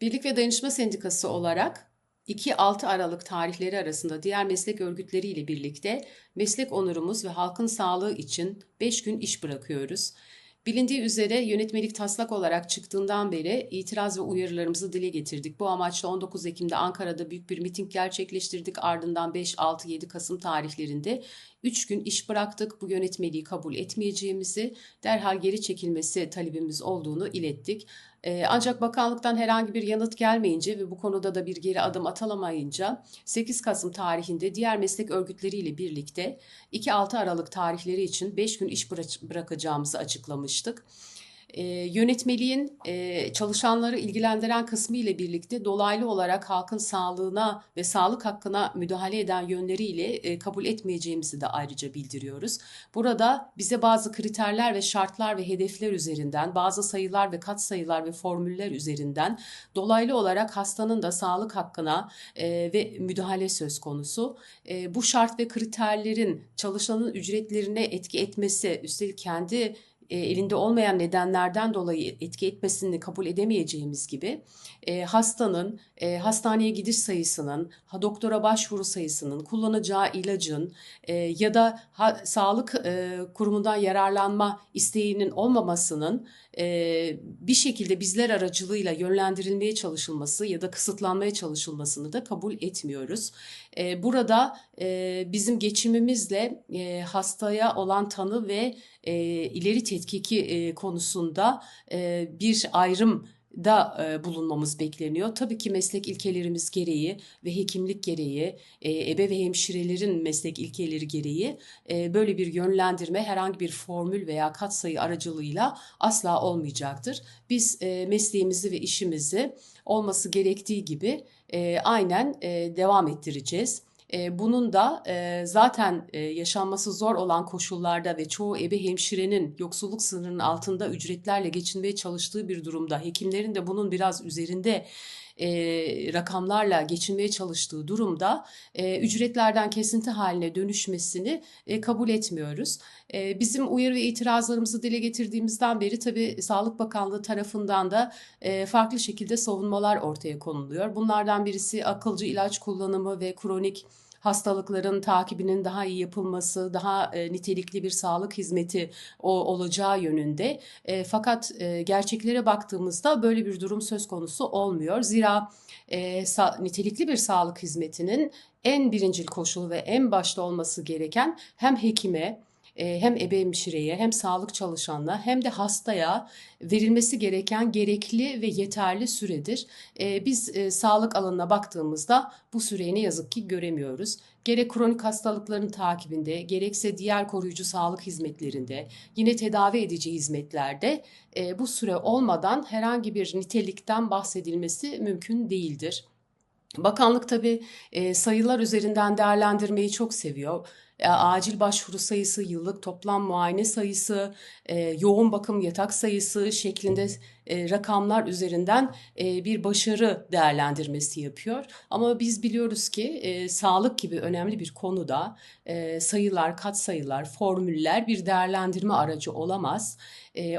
Birlik ve Dayanışma Sendikası olarak 2-6 Aralık tarihleri arasında diğer meslek örgütleriyle birlikte meslek onurumuz ve halkın sağlığı için 5 gün iş bırakıyoruz. Bilindiği üzere yönetmelik taslak olarak çıktığından beri itiraz ve uyarılarımızı dile getirdik. Bu amaçla 19 Ekim'de Ankara'da büyük bir miting gerçekleştirdik. Ardından 5, 6, 7 Kasım tarihlerinde 3 gün iş bıraktık. Bu yönetmeliği kabul etmeyeceğimizi, derhal geri çekilmesi talebimiz olduğunu ilettik. Ee, ancak bakanlıktan herhangi bir yanıt gelmeyince ve bu konuda da bir geri adım atılamayınca 8 Kasım tarihinde diğer meslek örgütleriyle birlikte 2-6 Aralık tarihleri için 5 gün iş bırakacağımızı açıklamıştık. E, yönetmeliğin e, çalışanları ilgilendiren kısmı ile birlikte dolaylı olarak halkın sağlığına ve sağlık hakkına müdahale eden yönleriyle e, kabul etmeyeceğimizi de ayrıca bildiriyoruz. Burada bize bazı kriterler ve şartlar ve hedefler üzerinden, bazı sayılar ve katsayılar ve formüller üzerinden dolaylı olarak hastanın da sağlık hakkına e, ve müdahale söz konusu. E, bu şart ve kriterlerin çalışanın ücretlerine etki etmesi, üstelik kendi e, elinde olmayan nedenlerden dolayı etki etmesini kabul edemeyeceğimiz gibi e, hastanın e, hastaneye gidiş sayısının, ha, doktora başvuru sayısının, kullanacağı ilacın e, ya da ha, sağlık e, kurumundan yararlanma isteğinin olmamasının e, bir şekilde bizler aracılığıyla yönlendirilmeye çalışılması ya da kısıtlanmaya çalışılmasını da kabul etmiyoruz. E, burada e, bizim geçimimizle e, hastaya olan tanı ve e, ileri tetkiki e, konusunda e, bir ayrım da e, bulunmamız bekleniyor. Tabii ki meslek ilkelerimiz gereği ve hekimlik gereği, e, ebe ve hemşirelerin meslek ilkeleri gereği e, böyle bir yönlendirme herhangi bir formül veya katsayı aracılığıyla asla olmayacaktır. Biz e, mesleğimizi ve işimizi olması gerektiği gibi e, aynen e, devam ettireceğiz. E, bunun da e, zaten e, yaşanması zor olan koşullarda ve çoğu ebe hemşirenin yoksulluk sınırının altında ücretlerle geçinmeye çalıştığı bir durumda. Hekimlerin de bunun biraz üzerinde e, rakamlarla geçinmeye çalıştığı durumda e, ücretlerden kesinti haline dönüşmesini e, kabul etmiyoruz. E, bizim uyarı ve itirazlarımızı dile getirdiğimizden beri tabii Sağlık Bakanlığı tarafından da e, farklı şekilde savunmalar ortaya konuluyor. Bunlardan birisi akılcı ilaç kullanımı ve kronik hastalıkların takibinin daha iyi yapılması, daha e, nitelikli bir sağlık hizmeti o, olacağı yönünde. E, fakat e, gerçeklere baktığımızda böyle bir durum söz konusu olmuyor. Zira e, sa, nitelikli bir sağlık hizmetinin en birincil koşulu ve en başta olması gereken hem hekime hem ebe hem sağlık çalışanına hem de hastaya verilmesi gereken gerekli ve yeterli süredir. E, biz e, sağlık alanına baktığımızda bu süreyi ne yazık ki göremiyoruz. Gerek kronik hastalıkların takibinde, gerekse diğer koruyucu sağlık hizmetlerinde, yine tedavi edici hizmetlerde bu süre olmadan herhangi bir nitelikten bahsedilmesi mümkün değildir. Bakanlık tabii e, sayılar üzerinden değerlendirmeyi çok seviyor. E, acil başvuru sayısı, yıllık toplam muayene sayısı, e, yoğun bakım yatak sayısı şeklinde e, rakamlar üzerinden e, bir başarı değerlendirmesi yapıyor. Ama biz biliyoruz ki e, sağlık gibi önemli bir konuda e, sayılar, katsayılar, formüller bir değerlendirme aracı olamaz.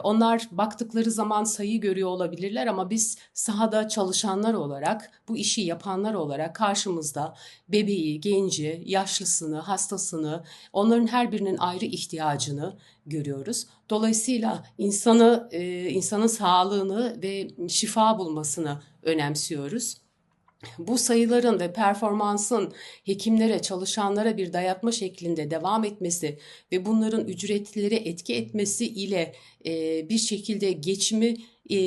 Onlar baktıkları zaman sayı görüyor olabilirler ama biz sahada çalışanlar olarak, bu işi yapanlar olarak karşımızda bebeği, genci, yaşlısını, hastasını, onların her birinin ayrı ihtiyacını görüyoruz. Dolayısıyla insanı, e, insanın sağlığını ve şifa bulmasını önemsiyoruz. Bu sayıların ve performansın hekimlere, çalışanlara bir dayatma şeklinde devam etmesi ve bunların ücretleri etki etmesi ile e, bir şekilde geçimi e,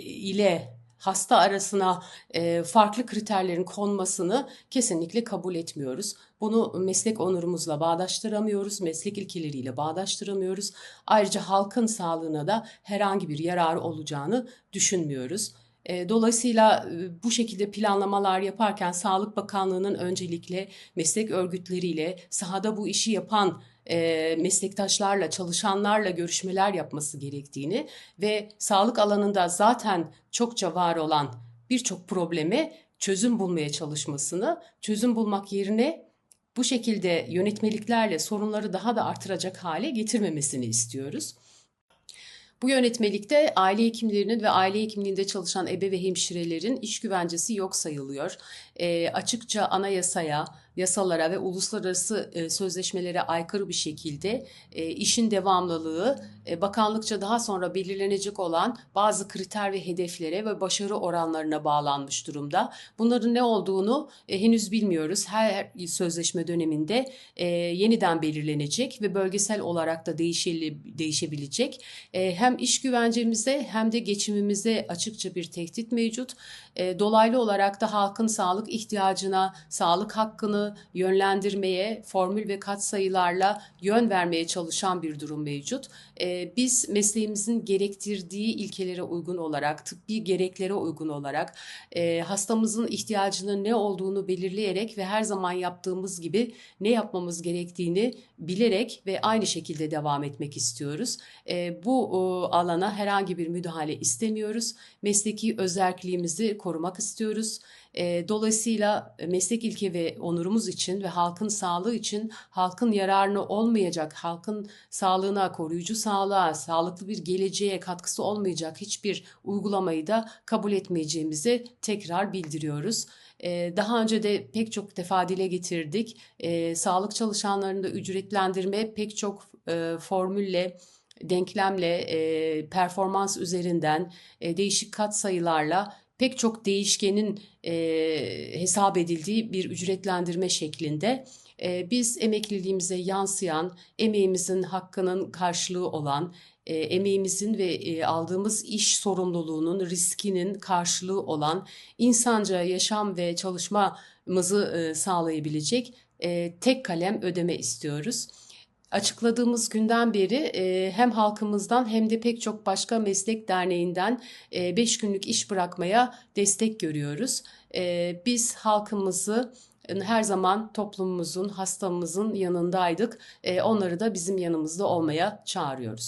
ile hasta arasına e, farklı kriterlerin konmasını kesinlikle kabul etmiyoruz. Bunu meslek onurumuzla bağdaştıramıyoruz, meslek ilkeleriyle bağdaştıramıyoruz. Ayrıca halkın sağlığına da herhangi bir yararı olacağını düşünmüyoruz. E, dolayısıyla e, bu şekilde planlamalar yaparken Sağlık Bakanlığı'nın öncelikle meslek örgütleriyle sahada bu işi yapan e, meslektaşlarla, çalışanlarla görüşmeler yapması gerektiğini ve sağlık alanında zaten çokça var olan birçok probleme çözüm bulmaya çalışmasını, çözüm bulmak yerine bu şekilde yönetmeliklerle sorunları daha da artıracak hale getirmemesini istiyoruz. Bu yönetmelikte aile hekimlerinin ve aile hekimliğinde çalışan ebe ve hemşirelerin iş güvencesi yok sayılıyor. E, açıkça anayasaya, yasalara ve uluslararası e, sözleşmelere aykırı bir şekilde e, işin devamlılığı e, bakanlıkça daha sonra belirlenecek olan bazı kriter ve hedeflere ve başarı oranlarına bağlanmış durumda. Bunların ne olduğunu e, henüz bilmiyoruz. Her sözleşme döneminde e, yeniden belirlenecek ve bölgesel olarak da değişeli, değişebilecek. E, hem iş güvencemize hem de geçimimize açıkça bir tehdit mevcut. E, dolaylı olarak da halkın sağlık ihtiyacına, sağlık hakkını yönlendirmeye, formül ve katsayılarla yön vermeye çalışan bir durum mevcut. E, biz mesleğimizin gerektirdiği ilkelere uygun olarak, tıbbi gereklere uygun olarak, e, hastamızın ihtiyacının ne olduğunu belirleyerek ve her zaman yaptığımız gibi ne yapmamız gerektiğini bilerek ve aynı şekilde devam etmek istiyoruz. E, bu o, alana herhangi bir müdahale istemiyoruz. Mesleki özerkliğimizi korumak istiyoruz. E, dolayısıyla meslek ilke ve onurumuz için ve halkın sağlığı için halkın yararını olmayacak, halkın sağlığına, koruyucu sağlığa, sağlıklı bir geleceğe katkısı olmayacak hiçbir uygulamayı da kabul etmeyeceğimizi tekrar bildiriyoruz. Daha önce de pek çok defa dile getirdik. Sağlık çalışanlarını da ücretlendirme pek çok formülle, denklemle, performans üzerinden, değişik kat sayılarla pek çok değişkenin hesap edildiği bir ücretlendirme şeklinde. Biz emekliliğimize yansıyan, emeğimizin hakkının karşılığı olan, e, emeğimizin ve e, aldığımız iş sorumluluğunun riskinin karşılığı olan insanca yaşam ve çalışmamızı e, sağlayabilecek e, tek kalem ödeme istiyoruz. Açıkladığımız günden beri e, hem halkımızdan hem de pek çok başka meslek derneğinden 5 e, günlük iş bırakmaya destek görüyoruz. E, biz halkımızı her zaman toplumumuzun, hastamızın yanındaydık. E, onları da bizim yanımızda olmaya çağırıyoruz.